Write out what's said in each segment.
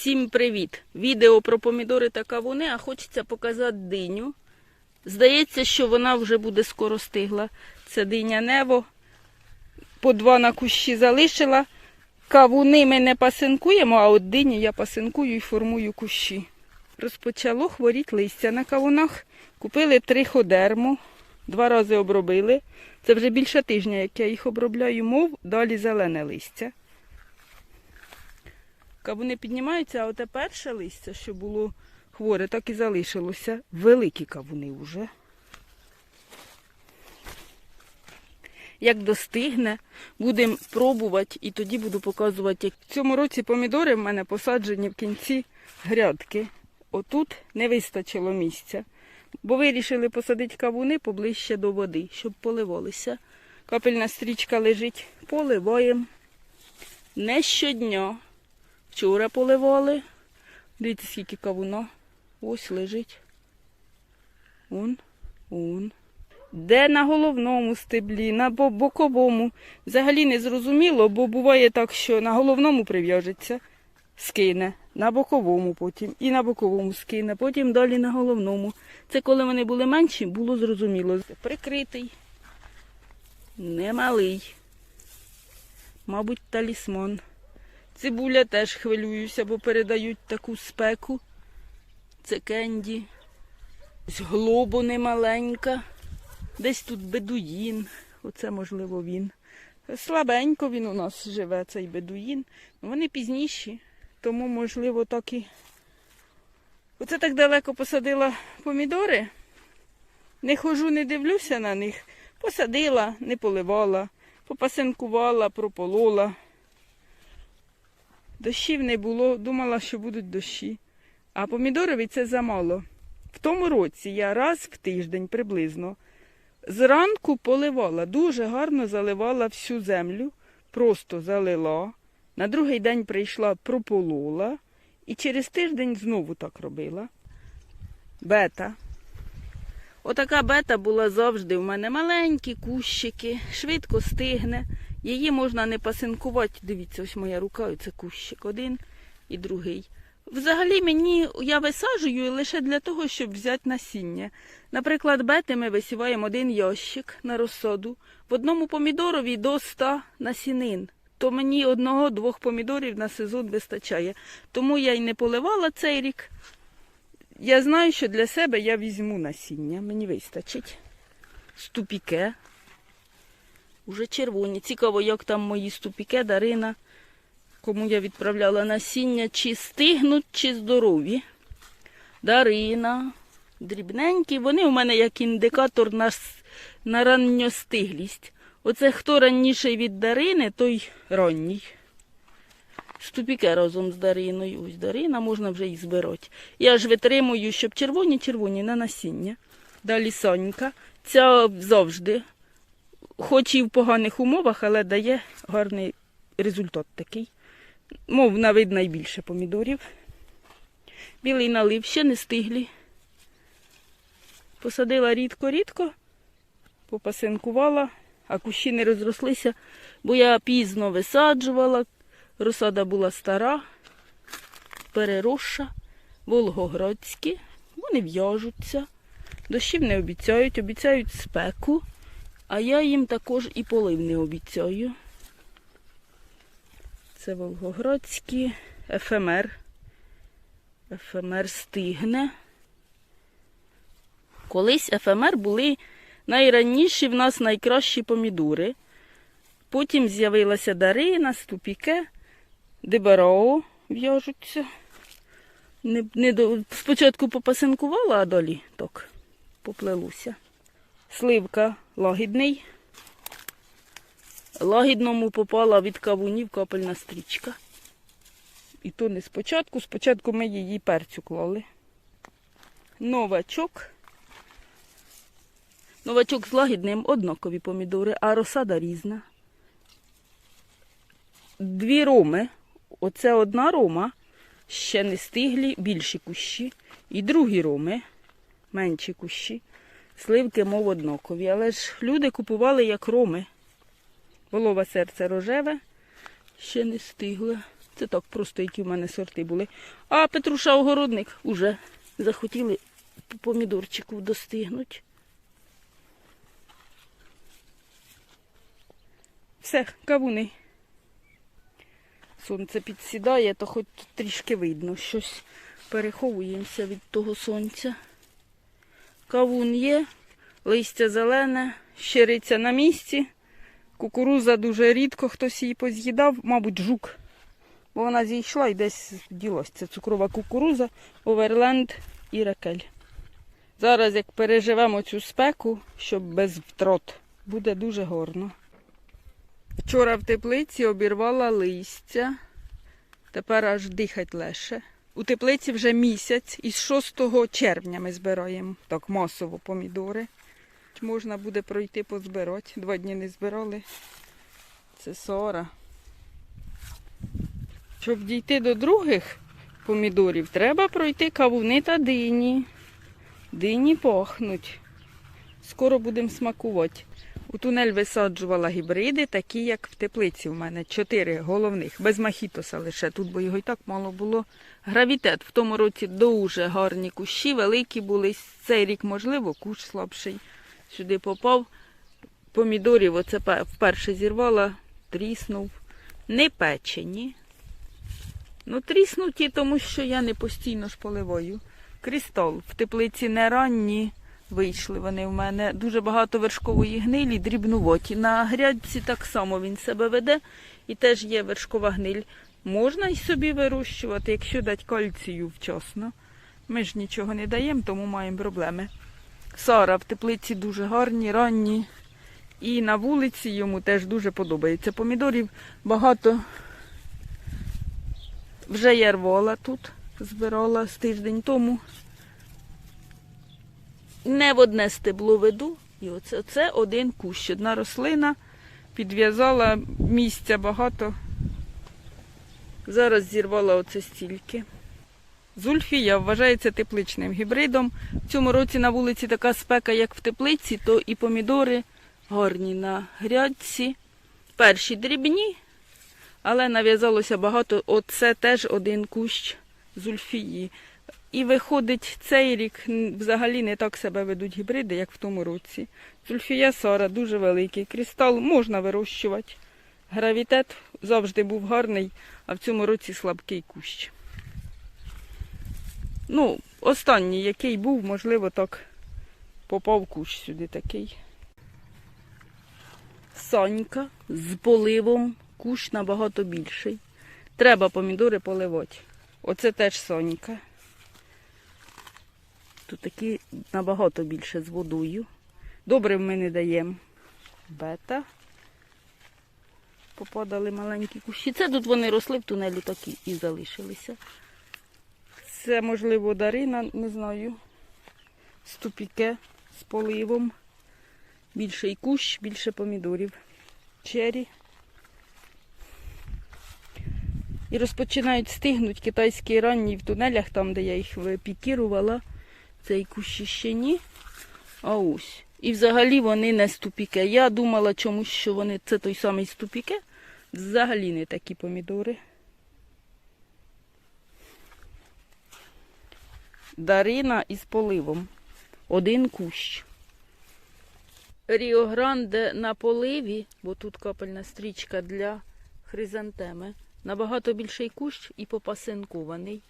Всім привіт! Відео про помідори та кавуни, а хочеться показати диню. Здається, що вона вже буде скоро стигла. Це диня Нево. По два на кущі залишила. Кавуни ми не пасинкуємо, а от дині я пасинкую і формую кущі. Розпочало хворіти листя на кавунах. Купили триходерму, два рази обробили. Це вже більше тижня, як я їх обробляю, мов далі зелене листя. Кавуни піднімаються, а оте перше листя, що було хворе, так і залишилося. Великі кавуни вже. Як достигне, будемо пробувати і тоді буду показувати. Як... В цьому році помідори в мене посаджені в кінці грядки. Отут не вистачило місця. Бо вирішили посадити кавуни поближче до води, щоб поливалися. Капельна стрічка лежить, поливаємо. Не щодня. Вчора поливали. Дивіться, скільки кавуна. Ось лежить. Он, он. Де на головному стеблі, на боковому. Взагалі не зрозуміло, бо буває так, що на головному прив'яжеться, скине, на боковому потім, і на боковому скине, потім далі на головному. Це коли вони були менші, було зрозуміло. Прикритий, немалий. Мабуть, талісман. Цибуля теж хвилююся, бо передають таку спеку. Це кенді. Ось глобо немаленька. Десь тут бедуїн. Оце, можливо, він. Слабенько він у нас живе, цей бедуїн. Ну, Вони пізніші, тому, можливо, так і. Оце так далеко посадила помідори. Не хожу, не дивлюся на них. Посадила, не поливала, попасинкувала, прополола. Дощів не було, думала, що будуть дощі. А помідорові це замало. В тому році я раз в тиждень приблизно зранку поливала, дуже гарно заливала всю землю, просто залила. На другий день прийшла, прополола, і через тиждень знову так робила. Бета. Отака бета була завжди в мене маленькі кущики, швидко стигне. Її можна не пасинкувати. Дивіться, ось моя рука, це кущик один і другий. Взагалі мені я висаджую лише для того, щоб взяти насіння. Наприклад, бети ми висіваємо один ящик на розсаду. В одному помідорові до 100 насінин. То мені одного-двох помідорів на сезон вистачає. Тому я й не поливала цей рік. Я знаю, що для себе я візьму насіння, мені вистачить. Ступіке. Уже червоні. Цікаво, як там мої ступіке, Дарина. Кому я відправляла насіння, чи стигнуть, чи здорові. Дарина. Дрібненькі. Вони у мене як індикатор на, на ранньостиглість. Оце хто ранніший від Дарини, той ранній. Ступіке разом з Дариною. Ось Дарина, можна вже і збирати. Я ж витримую, щоб червоні-червоні на насіння. Далі Сонька. Ця завжди хоч і в поганих умовах, але дає гарний результат такий. Мов на вид найбільше помідорів. Білий налив ще не стиглі. Посадила рідко-рідко, попасинкувала, а кущі не розрослися, бо я пізно висаджувала. Розсада була стара, переросша, волгоградські. Вони в'яжуться. Дощів не обіцяють, обіцяють спеку. А я їм також і полив не обіцяю. Це Волгоградські ефемер. Ефемер стигне. Колись ефемер були найраніші в нас найкращі помідори. Потім з'явилася Дарина, ступіке, дебарао в'яжуться. Не, не до... Спочатку попасинкувала, а далі так поплелуся. Сливка лагідний. Лагідному попала від кавунів капельна стрічка. І то не спочатку. Спочатку ми її перцю клали. Новачок. Новачок з лагідним однакові помідори, а розсада різна. Дві роми. Оце одна рома, ще не стиглі, більші кущі. І другі роми, менші кущі. Сливки, мов однакові. Але ж люди купували як роми. Волове серце рожеве, ще не стигле. Це так просто, які в мене сорти були. А Петруша огородник уже захотіли по помідорчику достигнуть. Все, кавуни. Сонце підсідає, то хоч трішки видно, щось переховуємося від того сонця. Кавун є, листя зелене, щириця на місці. Кукуруза дуже рідко хтось її поз'їдав, мабуть, жук. Бо вона зійшла і десь ділась. Це цукрова кукуруза, оверленд і ракель. Зараз, як переживемо цю спеку, щоб без втрат, буде дуже гарно. Вчора в теплиці обірвала листя. Тепер аж дихать легше. У теплиці вже місяць, із 6 червня ми збираємо так масово помідори. Можна буде пройти позбирати. Два дні не збирали. Це сора. Щоб дійти до других помідорів, треба пройти кавуни та дині. Дині пахнуть. Скоро будемо смакувати. У тунель висаджувала гібриди, такі, як в теплиці у мене. Чотири головних, без махітоса лише. Тут, бо його і так мало було. Гравітет в тому році дуже гарні кущі, великі були. Цей рік, можливо, кущ слабший. Сюди попав. Помідорів оце вперше зірвала, тріснув. Не печені. Ну, тріснуті, тому що я не постійно ж поливаю. Крістал в теплиці не ранні вийшли вони в мене. Дуже багато вершкової гнилі, дрібнуваті. На грядці так само він себе веде і теж є вершкова гниль. Можна й собі вирощувати, якщо дати кальцію вчасно. Ми ж нічого не даємо, тому маємо проблеми. Сара в теплиці дуже гарні, ранні. І на вулиці йому теж дуже подобається. Помідорів багато вже я рвала тут, збирала з тиждень тому. Не в одне стебло веду. І оце це один кущ. Одна рослина підв'язала місця багато. Зараз зірвала оце стільки. Зульфія вважається тепличним гібридом. В цьому році на вулиці така спека, як в теплиці, то і помідори гарні на грядці. Перші дрібні, але нав'язалося багато. Оце теж один кущ зульфії. І виходить, цей рік взагалі не так себе ведуть гібриди, як в тому році. Зульфія Сара дуже великий. Крістал можна вирощувати. Гравітет завжди був гарний, а в цьому році слабкий кущ. Ну, останній, який був, можливо, так попав кущ сюди такий. Санька з поливом, кущ набагато більший. Треба помідори поливати. Оце теж Сонька. Тут такі набагато більше з водою. Добре ми не даємо. Бета. Попадали маленькі кущі. Це тут вони росли в тунелі, так і, залишилися. Це, можливо, Дарина, не знаю. Ступіке з поливом. Більший кущ, більше помідорів. Чері. І розпочинають стигнуть китайські ранні в тунелях, там, де я їх пікірувала. Цей кущ ще ні. А ось. І взагалі вони не ступіке. Я думала чомусь, що вони це той самий ступіке. Взагалі не такі помідори. Дарина із поливом. Один кущ. Ріо Гранде на поливі, бо тут капельна стрічка для хризантеми. Набагато більший кущ і попасинкований.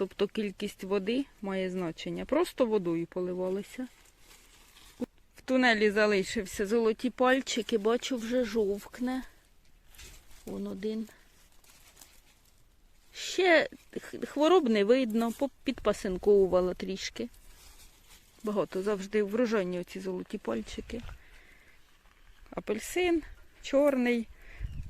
Тобто кількість води має значення. Просто водою поливалися. В тунелі залишився золоті пальчики, бачу, вже жовкне. Вон один. Ще хвороб не видно, підпасинковувала трішки. Багато завжди врожайні оці золоті пальчики. Апельсин чорний.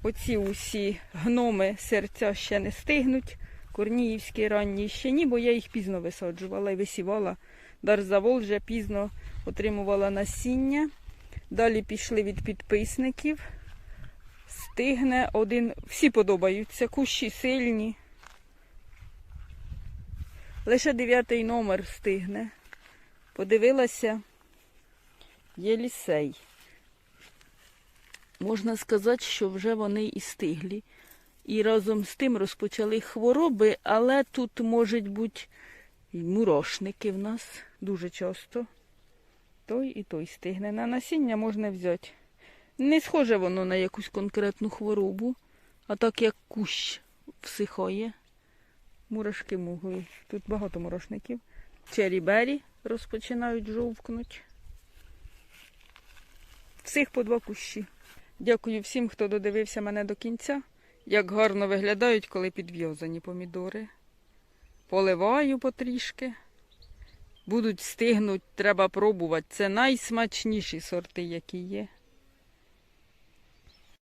Оці усі гноми серця ще не стигнуть. Корніївські ранні ще ні, бо я їх пізно висаджувала і висівала. Дар Заволжя пізно отримувала насіння. Далі пішли від підписників. Стигне один. Всі подобаються, кущі сильні. Лише дев'ятий номер стигне. Подивилася Єлісей. Можна сказати, що вже вони і стиглі. І разом з тим розпочали хвороби, але тут можуть бути і мурошники в нас дуже часто. Той і той стигне. На насіння можна взяти. Не схоже воно на якусь конкретну хворобу, а так як кущ всихає. Мурашки муглі. Тут багато мурошників. Черібері розпочинають жовкнути. Всіх по два кущі. Дякую всім, хто додивився мене до кінця. Як гарно виглядають, коли підв'язані помідори. Поливаю потрішки. Будуть стигнуть, треба пробувати. Це найсмачніші сорти, які є.